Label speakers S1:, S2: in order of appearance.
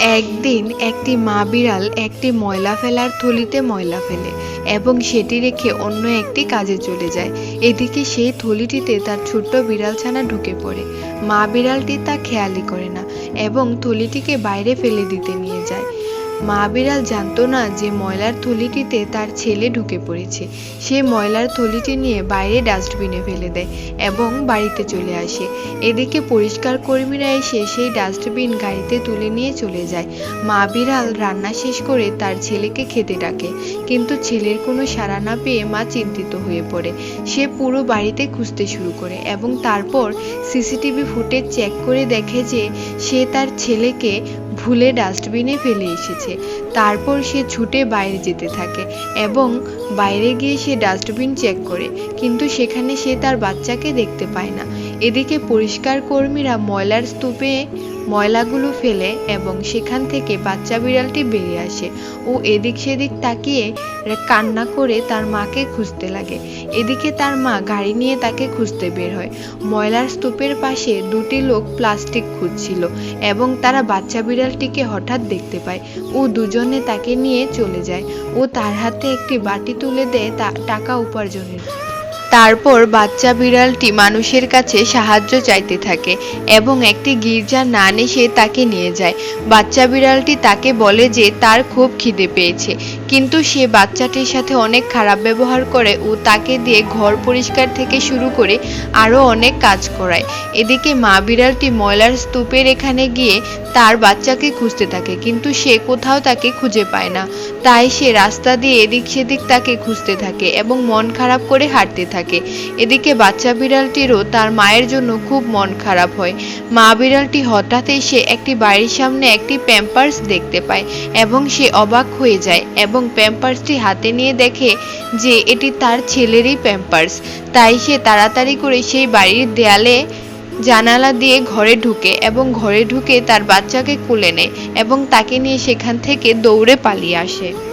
S1: একদিন একটি মা বিড়াল একটি ময়লা ফেলার থলিতে ময়লা ফেলে এবং সেটি রেখে অন্য একটি কাজে চলে যায়। এদিকে সেই থলিটিতে তার ছোট্ট বিড়ালছানা ঢুকে পড়ে। মা বিড়ালটি তা খেয়ালি করে না এবং থলিটিকে বাইরে ফেলে দিতে নিয়ে যায়। মা বিড়াল জানতো না যে ময়লার থলিটিতে তার ছেলে ঢুকে পড়েছে। সে ময়লার থলিটি নিয়ে বাইরে ডাস্টবিনে ফেলে দেয় এবং বাড়িতে চলে আসে। এদিকে পরিষ্কার কর্মীরা এসে সেই ডাস্টবিন গাড়িতে তুলে নিয়ে চলে যায়। মা বিড়াল রান্না শেষ করে তার ছেলেকে খেতে ডাকে। কিন্তু ছেলের কোনো সাড়া না পেয়ে মা চিন্তিত হয়ে পড়ে। সে পুরো বাড়িতে খুঁজতে শুরু করে এবং তারপর সিসিটিভি ফুটেজ চেক করে দেখে যে সে তার ছেলেকে ভুলে ডাস্টবিনে ফেলে এসেছে। তারপর সে ছুটে বাইরে যেতে থাকে এবং বাইরে গিয়ে সে ডাস্টবিন চেক করে, কিন্তু সেখানে সে তার বাচ্চাকে দেখতে পায় না। এদিকে পরিষ্কার কর্মীরা ময়লার স্তূপে ময়লাগুলো ফেলে এবং সেখান থেকে বাচ্চা বিড়ালটি বেরিয়ে আসে ও এদিক সেদিক তাকিয়ে কান্না করে তার মাকে খুঁজতে লাগে। এদিকে তার মা গাড়ি নিয়ে তাকে খুঁজতে বের হয়। ময়লার স্তূপের পাশে দুটি লোক প্লাস্টিক খুঁজছিল এবং তারা বাচ্চা বিড়ালটিকে হঠাৎ দেখতে পায়। ও দুজনে তাকে নিয়ে চলে যায়। ও তার হাতে একটি বাটি তুলে দেয় টাকা উপার্জনের। তারপর বাচ্চা বিড়ালটি মানুষের কাছে সাহায্য চাইতে থাকে এবং একটি গির্জার নান এসে তাকে নিয়ে যায়। বাচ্চা বিড়ালটি তাকে বলে যে তার খুব খিদে পেয়েছে, কিন্তু সে বাচ্চাটির সাথে অনেক খারাপ ব্যবহার করে ও তাকে দিয়ে ঘর পরিষ্কার থেকে শুরু করে আরও অনেক কাজ করায়। এদিকে মা বিড়ালটি ময়লার স্তূপের এখানে গিয়ে তার বাচ্চাকে খুঁজতে থাকে, কিন্তু সে কোথাও তাকে খুঁজে পায় না। তাই সে রাস্তা দিয়ে এদিক সেদিক তাকে খুঁজতে থাকে এবং মন খারাপ করে হাঁটতে থাকে। এদিকে বাচ্চা বিড়ালটিরও তার মায়ের জন্য খুব মন খারাপ হয়। মা বিড়ালটি হঠাৎই সে একটি বাড়ির সামনে একটি প্যাম্পার্স দেখতে পায় এবং সে অবাক হয়ে যায় এবং প্যাম্পার্সটি হাতে নিয়ে দেখে যে এটি তার ছেলেরই প্যাম্পার্স। তাই সে তাড়াতাড়ি করে সেই বাড়ির দেয়ালে জানালা দিয়ে ঘরে ঢুকে এবং ঘরে ঢুকে তার বাচ্চাকে কোলে নেয় এবং তাকে নিয়ে সেখান থেকে দৌড়ে পালিয়ে আসে।